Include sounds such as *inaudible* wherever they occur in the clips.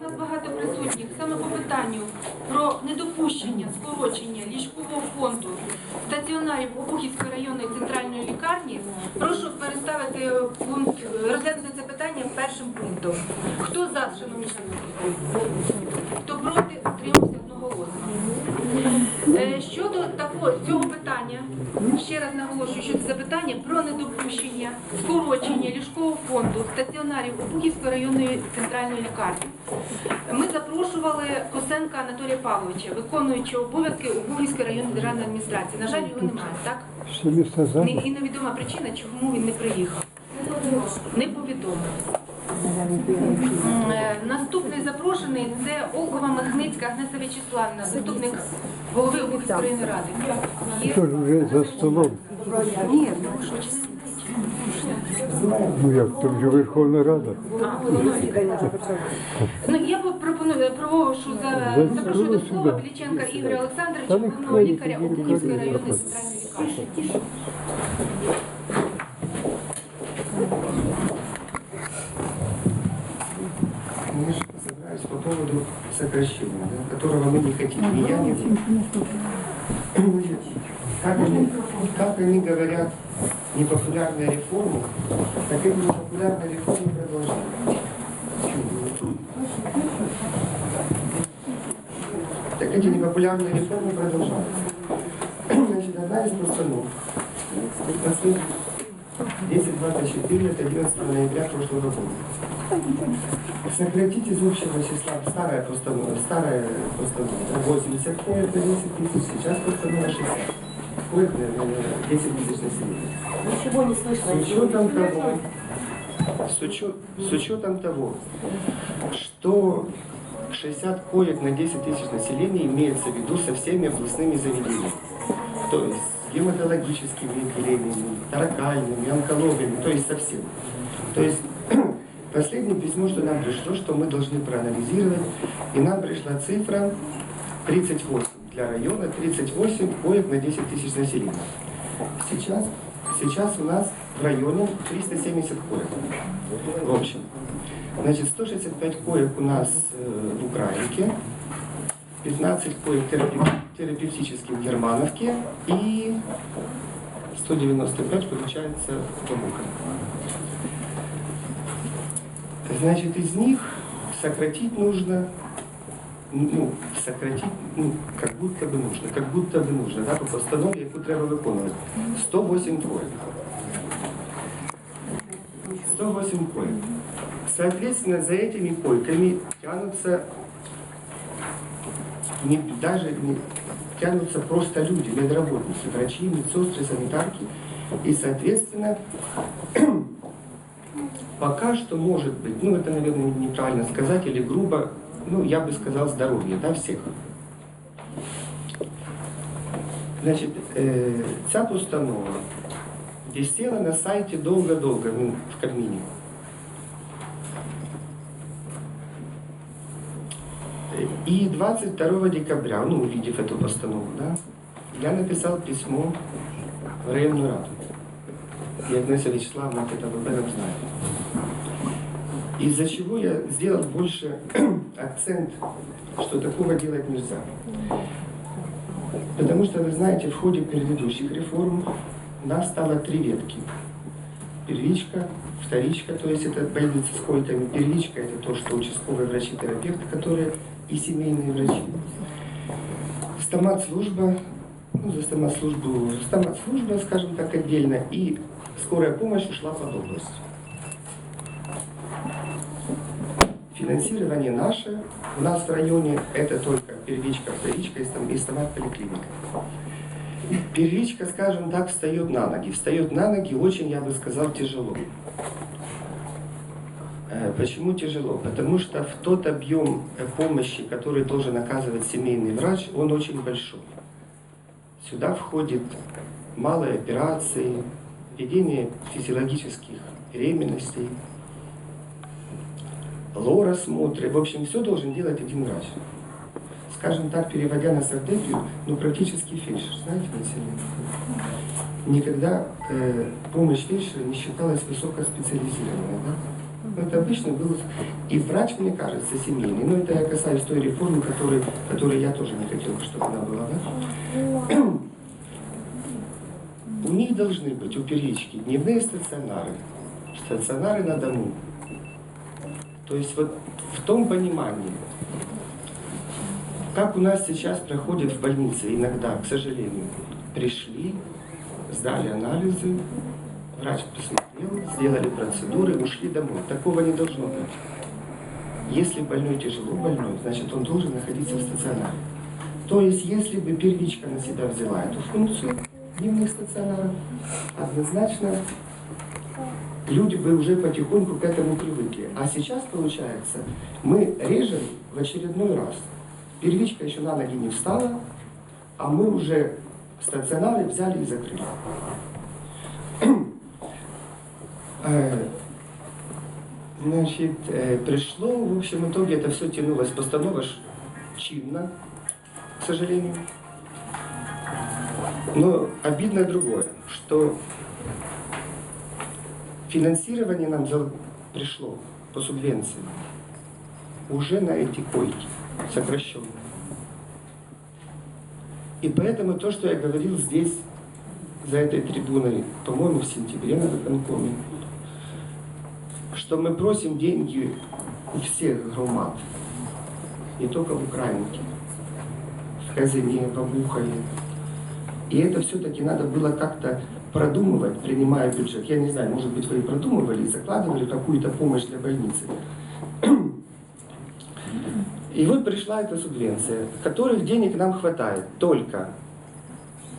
у нас багато присутніх саме по питанню про недопущення скорочення ліжкового фонду стаціонарів Обухівської районної центральної лікарні, прошу переставити пункт, розглянути це питання першим пунктом. Хто за, шановні шановні? Хто проти, утримався одноголосно. Е, Щодо такого цього питання, ще раз наголошую, що це питання про недопущення скорочення ліжкового фонду стаціонарів Обухівської районної центральної лікарні. Ми запрошували Косенка Анатолія Павловича, виконуючого обов'язки Обухівської районної державної адміністрації. На жаль, його немає, так? І невідома причина, чому він не приїхав. Не повідомив. Е, Наступний запрошений це Олгова Махницька Агнеса Вячеславівна, заступник голови Верховної Ради. Ж вже за столом? Ні, Ну, ну як, то вже Верховна Рада. Ну, ну, ну я пропоную провошу запрошую до слова Біліченка Ігоря Олександровича, головного лікаря Української районної центральної лікарні. Поводу сокращения, да, которого мы не хотим. Ни я, вы. Как они, как они говорят, непопулярная реформа, так эти непопулярные реформы продолжают. Так эти непопулярные реформы продолжаются. Значит, одна из постанов. Постанов 1024 от 11 ноября прошлого года. Сократить из общего числа старая постанова, старая постанова 80 коек на 10 тысяч, сейчас постанова 60. Коек на на 10 тысяч населения. Ничего не слышно. С учетом того, с, учет- с учетом того, что 60 коек на 10 тысяч населения имеется в виду со всеми областными заведениями. То есть гематологическими отделениями, таракальными, онкологами, то есть со всем. То есть *clears throat* последнее письмо, что нам пришло, что мы должны проанализировать, и нам пришла цифра 38 для района, 38 коек на 10 тысяч населения. Сейчас, сейчас у нас в районе 370 коек. В общем. Значит, 165 коек у нас э, в Украинке, 15 коек терапи- терапевтических в Германовке и 195 получается в Бабука. Значит, из них сократить нужно, ну, сократить, ну, как будто бы нужно, как будто бы нужно, да, по постанові, яку треба виконувати. 108 коек. 108 коек. Соответственно, за этими койками тянутся не, даже не, тянутся просто люди, медработницы, врачи, медсестры, санитарки. И, соответственно, *clears throat* пока что может быть, ну это, наверное, неправильно сказать, или грубо, ну я бы сказал здоровье, да, всех. Значит, э, ця постанова висела на сайте долго-долго, ну, в Кабмине. И 22 декабря, ну, увидев эту постанову, да, я написал письмо в районную раду. И Агнеса Вячеславовна это об этом знает. Из-за чего я сделал больше *clears throat* акцент, что такого делать нельзя. Потому что, вы знаете, в ходе предыдущих реформ у нас стало три ветки. Первичка, вторичка, то есть это больница с койками. Первичка это то, что участковые врачи-терапевты, которые и семейные врачи. Стомат-служба, ну, за стомат-службу, стомат-служба, скажем так, отдельно, и скорая помощь ушла под область. Финансирование наше, у нас в районе это только первичка, вторичка и стом- и стомат-поликлиника. Первичка, скажем так, встает на ноги. Встает на ноги очень, я бы сказал, тяжело. Э, Почему тяжело? Потому что в тот объем э, помощи, который должен оказывать семейный врач, он очень большой. Сюда входит малые операции, ведение физиологических беременностей, лор-осмотры. В общем, все должен делать один врач. Скажем так, переводя на сардепию, ну практически фельдшер, знаете. Никогда э, помощь фельдшера не считалась высокоспециализированной, да? Ну, это обычно был и врач, мне кажется, семейный. Но это я касаюсь той реформы, которой, которой я тоже не хотел, чтобы она была. Да? У них должны быть у первички дневные стационары, стационары на дому. То есть вот в том понимании, как у нас сейчас проходит в больнице иногда, к сожалению, пришли, сдали анализы, врач посмотрел, сделали процедуры, ушли домой. Такого не должно быть. Если больной тяжело больной, значит он должен находиться в стационаре. То есть, если бы первичка на себя взяла эту функцию дневных стационаров, однозначно люди бы уже потихоньку к этому привыкли. А сейчас, получается, мы режем в очередной раз. Первичка еще на ноги не встала, а мы уже стационары взяли и закрыли. Э, Значит, э, пришло, в общем, итоге это все тянулось, постанова чинно, к сожалению. Но обидно другое, что финансирование нам пришло по субвенции уже на эти койки, сокращенно. И поэтому то, что я говорил здесь, за этой трибуной, по-моему, в сентябре на выконкоме, что мы просим деньги у всех громад, не только в Украинке, в Казине, в Обухове. И это все-таки надо было как-то продумывать, принимая бюджет. Я не знаю, может быть, вы и продумывали, и закладывали какую-то помощь для больницы. И вот пришла эта субвенция, которых денег нам хватает только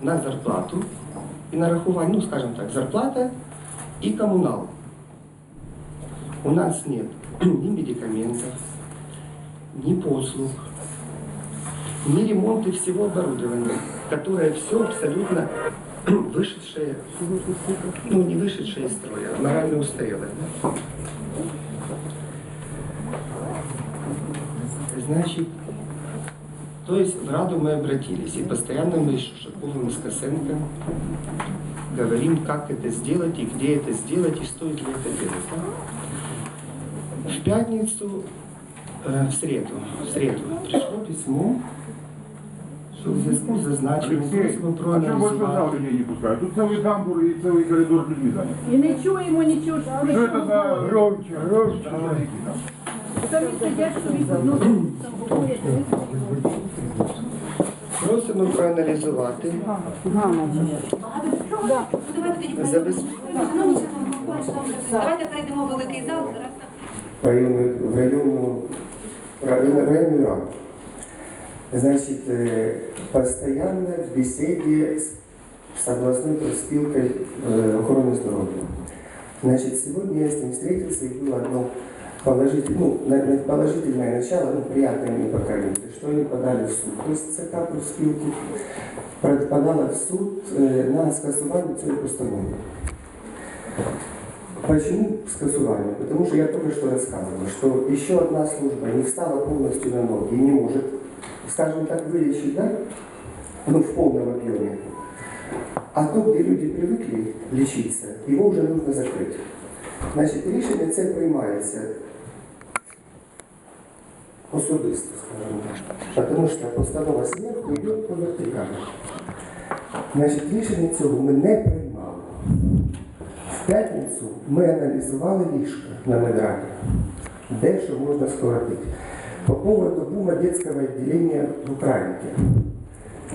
на зарплату и на рахувание, ну, скажем так, зарплата и коммунал. У нас нет *clears throat* ни медикаментов, ни послуг, ни ремонта всего оборудования, которое все абсолютно *clears throat* вышедшее, ну не вышедшее из строя, а морально устарелое. да. Значит, то есть в Раду мы обратились, и постоянно мы с Шаковым и с говорим, как это сделать, и где это сделать, и стоит ли это делать. В пятницу, э, в среду, в среду пришло письмо, що в зв'язку з зазначеним Алексей, просимо а чому больше в зал проаналізувати. людей не пускают? Тут целый тамбур и целый коридор людьми занят. І не чуємо нічого, що Что это за Громче, громче. человеки там? самі сидять собі під носом там говорять. Просимо проаналізувати забез... Давайте перейдемо в великий зал. Зараз районную, в районную, районную, районную раду. Значит, э, постоянно в беседе с, с областной профспилкой э, охраны здоровья. Значит, сегодня я с ним встретился, и было одно положительное, ну, на- на- положительное начало, ну, приятное мне пока не что они подали в суд. То есть ЦК профспилки под- подала в суд э, на скасування цієї постанови. Почему скасування? Потому что я только что рассказывал, что еще одна служба не встала полностью на ноги и не может, скажем так, вылечить, да? Ну, в полном объеме. А то, где люди привыкли лечиться, его уже нужно закрыть. Значить, рішення це приймається особисто, скажімо так. Тому що постанова зверху йде по вертикалі. Значить, рішення цього ми не приймали. В п'ятницю ми аналізували ліжка на медрані, де що можна скоротити. По поводу бума детского отделения в Украинке.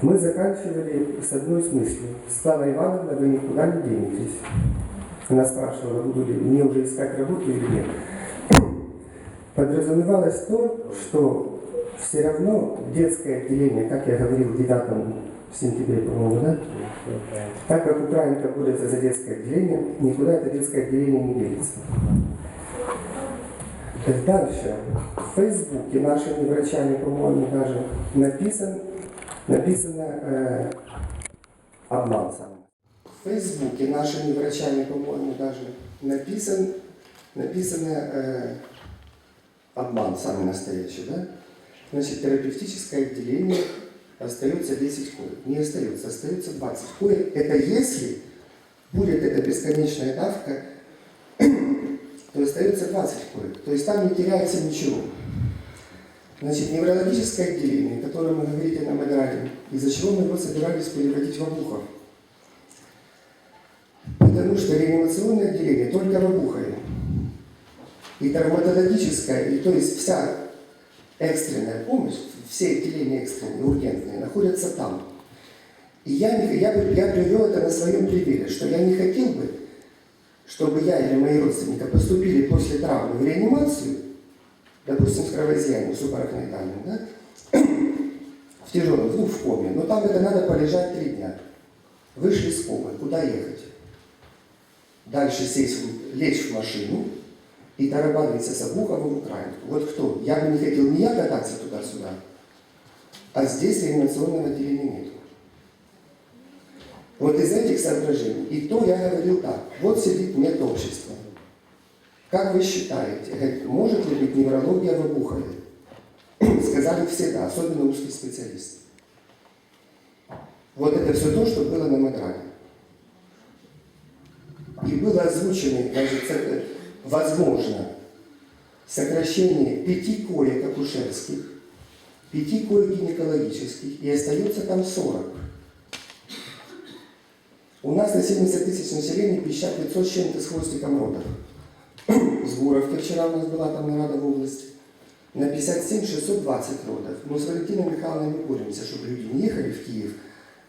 Мы заканчивали с одной с мыслью. Светлана Ивановна, вы никуда не денетесь. Она спрашивала, буду ли мне уже искать работу или нет. Подразумевалось то, что все равно детское отделение, как я говорил в 9 сентябре, по-моему, да? Так как Украинка борется за детское отделение, никуда это детское отделение не делится. Дальше. В Фейсбуке нашими врачами, по-моему, даже написан, написано э, обман сам. В Фейсбуке нашими врачами, по-моему, даже написан, написано э, обман самый настоящий, да? Значит, терапевтическое отделение остается 10 коек. Не остается, остается 20 коек. Это если будет эта бесконечная давка *clears throat* то остается 20 коек. То есть там не теряется ничего. Значит, неврологическое отделение, о котором вы говорите на Мадраде, из-за чего мы его собирались переводить в Обухов. Потому что реанимационное отделение только в Обухове. И травматологическое, и то есть вся экстренная помощь, все отделения экстренные, ургентные, находятся там. И я, я, я привел это на своем примере, что я не хотел бы, чтобы я или мои родственники поступили после травмы в реанимацию, допустим, с кровоизлиянием субарахноидальным, да, *coughs* в тяжелом, ну, в коме, но там это надо полежать три дня. Вышли с комы, куда ехать? Дальше сесть, лечь в машину и тарабаниться с Обухова в Украинку. Вот кто? Я бы не хотел не я кататься туда-сюда, а здесь реанимационного отделения нет. Вот из этих соображений. И то я говорил так. Вот сидит медобщество. Как вы считаете, может ли быть неврология в Обухове? *clears throat* Сказали все да, особенно узкие специалисты. Вот это все то, что было на Мадраде. И было озвучено, даже возможно, сокращение пяти коек акушерских, пяти коек гинекологических, и остается там 40. У нас на 70 тысяч населения 50 500 с чем-то с хвостиком родов. С вчера у нас была там нарада в области. На 57 620 родов. Но с Валентиной Михайловной мы боремся, чтобы люди не ехали в Киев,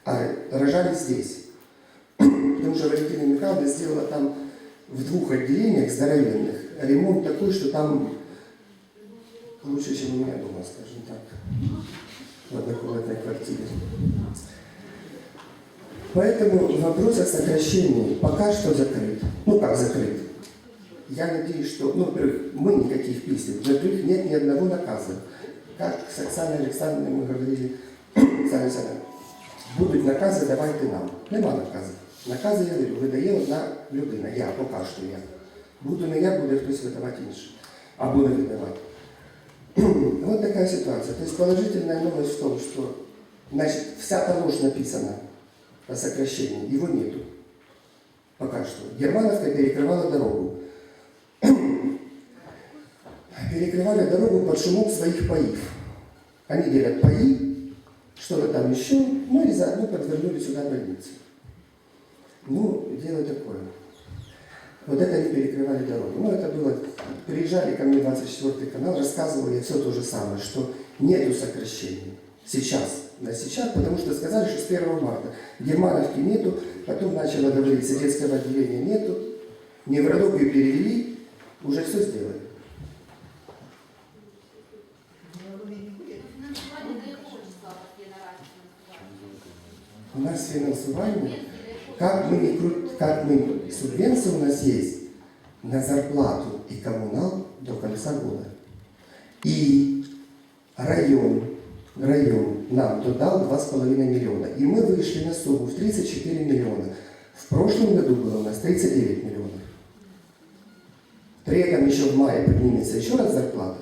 а рожали здесь. *clears throat* Потому что Валентина Михайловна сделала там в двух отделениях здоровенных ремонт такой, что там лучше, чем у меня дома, скажем так, в однокомнатной квартире. Поэтому вопрос о сокращении пока что закрыт. Ну как закрыт? Я надеюсь, что, ну, во-первых, мы никаких писем, во-вторых, нет ни одного наказа. Как с Оксаной Александровной мы говорили, *clears throat* Оксана Александровна, будуть накази, давайте нам. Нема наказу. Накази, я говорю, видає одна людина, я, поки що я. Буду не я, буде хтось видавати інший. А буде видавати. *clears throat* Вот такая ситуация. То есть положительная новость в том, что значит, вся та ложь написана о сокращении, его нету. Пока что. Германовка перекрывала дорогу. *clears throat* Перекрывали дорогу под шумок своих паев. Они делят паи, что-то там еще, ну и заодно подвернули сюда больницу. Ну, дело такое. Вот это они перекрывали дорогу. Ну, это было... Приезжали ко мне 24 канал, рассказывали все то же самое, что нету сокращений. Сейчас. На сейчас, потому что сказали, что с 1 марта. Германовки нету, потом начало говориться, детского отделения нету, неврологию перевели, уже все сделали. У нас финансование, как мы, не крут- как мы, субвенция у нас есть на зарплату и коммунал до конца года. И район, район нам додал 2,5 миллиона. И мы вышли на сумму в 34 миллиона. В прошлом году было у нас 39 миллионов. При этом еще в мае поднимется еще раз зарплата.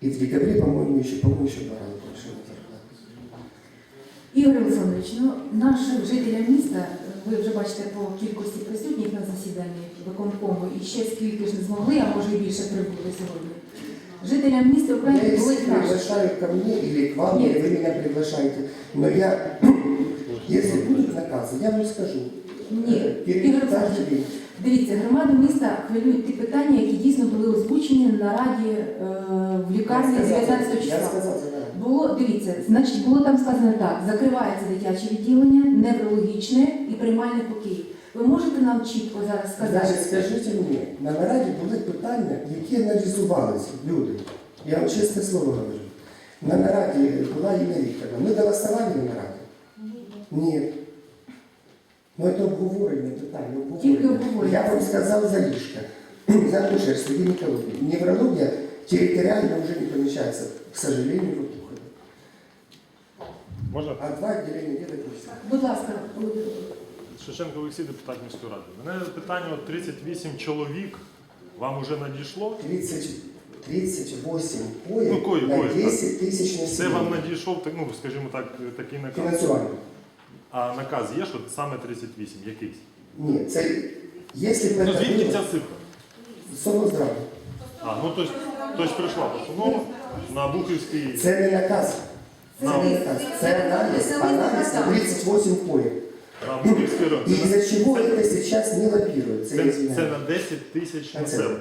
И в декабре, по-моему, еще, по-моему, еще два раза повышение зарплаты. Ігор Олександрович, ну нашим жителям міста, ви вже бачите по кількості присутніх на засіданні виконкому, і ще скільки ж не змогли, а може і більше прибули сьогодні. Жителям міста Я України их були всех краще. приглашаю ко мне или к вам, Нет. или вы меня приглашаете. Но я, если будут наказы, я вам скажу. Ні, Перед Ігор каждый Олександрович, день. дивіться, громаду міста хвилюють ті питання, які дійсно були озвучені на раді е, в лікарні сказал, 19 числа. Було, дивіться, значить, було там сказано так, закривається дитяче відділення, неврологічне і приймальне покій. Ви можете нам чітко зараз сказати? Значить, скажіть мені, на нараді були питання, які аналізувалися, люди. Я вам чесне слово говорю. На нараді була Інна Вікторовна. Ми голосували на нараді? Ні. Ну, це обговорення, питання, Тільки обговорення. обговорення. Я вам сказав за ліжка, *clears throat* за акушерство, гінекологію. Неврологія территориально уже не помещается, к сожалению, в Обухове. Можна? А два отделения делать нельзя. Будь ласка, Володимир. Шевченко Олексій, депутат міської ради. Мене питання, от 38 чоловік вам уже надійшло? 30, 38 коек Ну, коек, на коек, 10 тисяч Це населення. вам надійшов, так, ну, скажімо так, такий наказ. Фінансування. А наказ є, що саме 38, якийсь? Ні, це, якщо б Ну, це звідки було, ця цифра? село зразу. А, ну тобто, тобто прийшла постанова на Бухівський. Це не наказ. Це не наказ. Це аналіз, аналіз на 38 коек. На Бухівський район. И из-за чего это сейчас не лоббируется, я Це, извиняюсь. це на 10 тисяч А це- населення.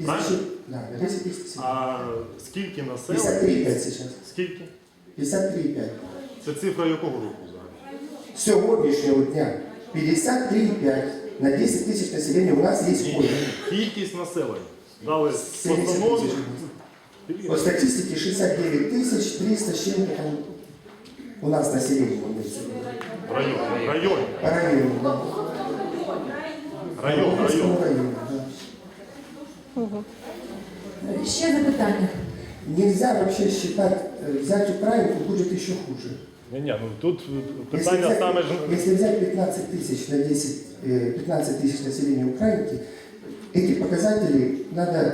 Из-за чего? Да, 10 тысяч. А скільки населення? 53,5 сейчас. Скільки? 53,5. Це цифра якого року? Сьогоднішнього дня 53,5 на 10 тисяч населення у нас є коек. Кількість населення. Дали 70 постанові. тысяч. По статистике 69 тысяч 300 с чем-то там у нас население имеется. В районі. Район. По району. да. Район. По Район. району, да. Ще запитання. Нельзя вообще считать, э, взять Украинку будет еще хуже. Ні, ні, ну тут Если питання взять, саме ж. если взять 15 тысяч на 10, э, 15 тысяч населения Украинки, эти показатели надо,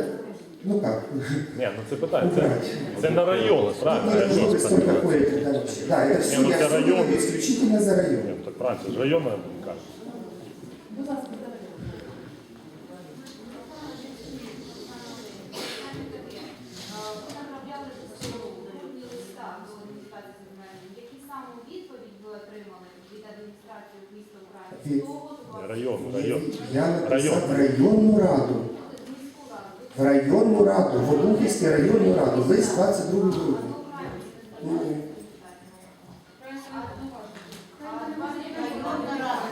ну как, Ні, ну це питання. Це, убрать. це на райони, правильно? Не я должно ж быть столько питання. коек тогда вообще. Да, это все, Не, ну я это всё район. говорю исключительно за район. Ні, ну так правильно, це ж районна кажуть. Які Район, район. Я написав Район. в районну раду. В районну раду, в Обухівську районну раду, лист 22 грудня.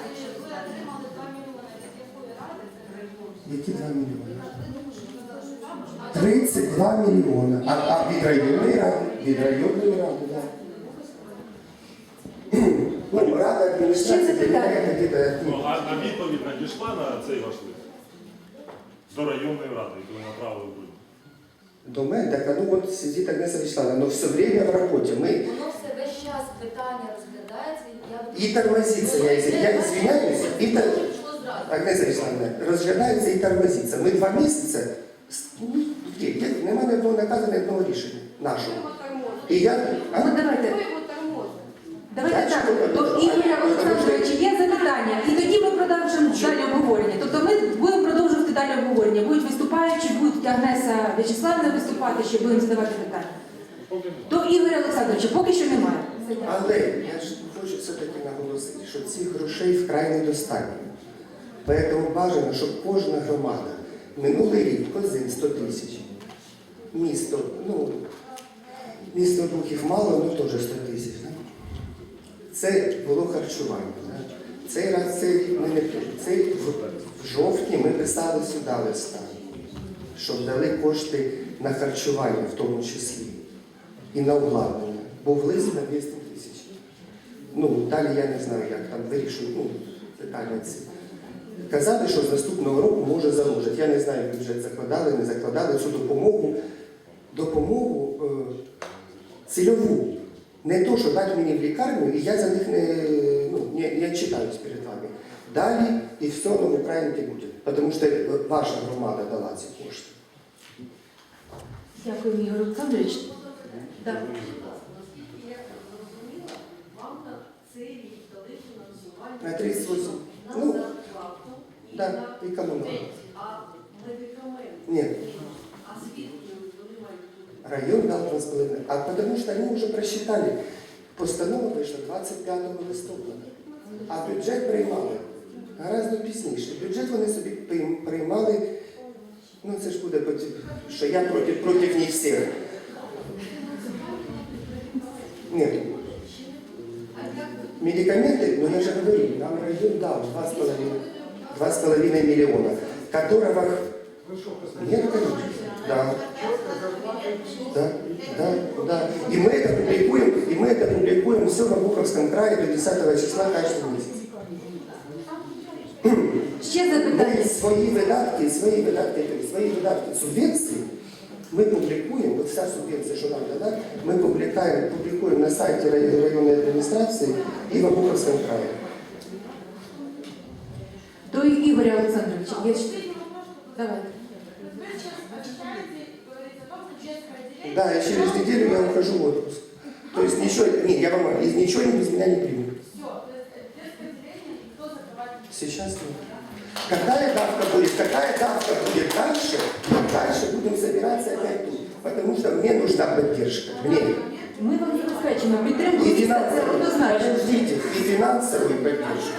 Якщо ви отримали 2 мільйони від якої ради це район? Які 2 мільйони? 32 мільйони. А, а від районної ради? Від районної ради, так. Ну, рада адміністрації Ще запитання? приймає где-то Ну, а, а відповідь на цей ваш лист? До районної ради, яку ви направили в Будь. до мене, так ну от сидить Агнеса Вячеславовна, но все время в роботі. Ми Воно все весь час питання розглядається. Я і тормозиться, я, извиняюсь, я извиняюсь, і тор... Що зразу? Агнеса Вячеславовна, розглядається і тормозиться. Ми два місяці, ну, є, є, нема ні одного наказу, ні одного рішення нашого. І я, а? Ну давайте. Давайте так. До? Ігоря Олександровича є запитання. І тоді ми продовжимо далі обговорення. Тобто ми будемо продовжувати далі обговорення. Будуть виступаючі, будуть Агнеса Вячеславівна виступати, ще будемо задавати питання. До Ігоря Олександровича поки що немає. Але я ж хочу все-таки наголосити, що цих грошей вкрай недостатньо. Тому бажано, щоб кожна громада минулий рік Козин 100 тисяч. Місто, ну, місто Бухів мало, ну теж 100 тисяч. Це було харчування. Цей раз цей ми не цей в жовтні ми писали сюди листа, щоб дали кошти на харчування в тому числі і на обладнання. Був лист на 200 тисяч. Ну, далі я не знаю, як там вирішують ну, питання ці. Казали, що з наступного року може заложити. Я не знаю, бюджет закладали, не закладали цю допомогу. Допомогу е, цільову. Не то, що дати мені в лікарню, і я за них не, ну, не, не читаюсь перед вами. Далі і все одно в Україні буде. Тому що ваша громада дала ці кошти. Дякую, Ігор Олександрович. Так. Вам на цей рік дали фінансування На 38. на Ну, зарплату і да, на економика. а медикаменти. Район дал 2,5. А потому что они уже просчитали. Постанова вийшла 25 листопада. А бюджет приймали гораздо пізніше. Бюджет вони собі приймали, ну це ж буде проти, що я проти, проти них всіх. Ні. Медикаменты, ну я же говорю, нам район дал 2,5 2,5 миллиона, которого... Нет, конечно. Да. Да, да, да. И мы это публикуем, и мы это публикуем все в Обуховском крае до 10 числа каждого месяца. Ще Ми запитання. свої видатки, свої видатки, свої видатки субвенції ми публікуємо, от вся субвенція, що нам дадуть, ми публікуємо, публікуємо на сайті рай- районної адміністрації і в Обуховському краї. До Ігоря Олександровича. Є ще? Давайте. Да, и через неделю я ухожу в отпуск. То есть ничего, не, я вам, ничего без меня не примут. Сейчас нет. Какая давка будет, какая давка будет дальше, дальше будем собираться опять тут. Потому что мне нужна поддержка. Мне. Ми вам забезпечимо підтримку и финансовую поддержку.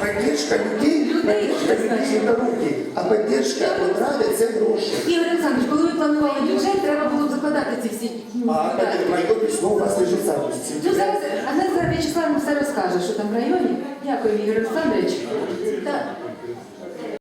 Поддержка людей, Людей поддержка людей это руки, а поддержка отрады це гроші. Ігор Олександрович, коли ви планували бюджет, треба було закладати ці всі ну, А видатки. это мое письмо у вас лежит запись. Ну зараз Анна Вячеславовна все розкаже, що там в районі. Дякую, Ігор Олександрович. Так.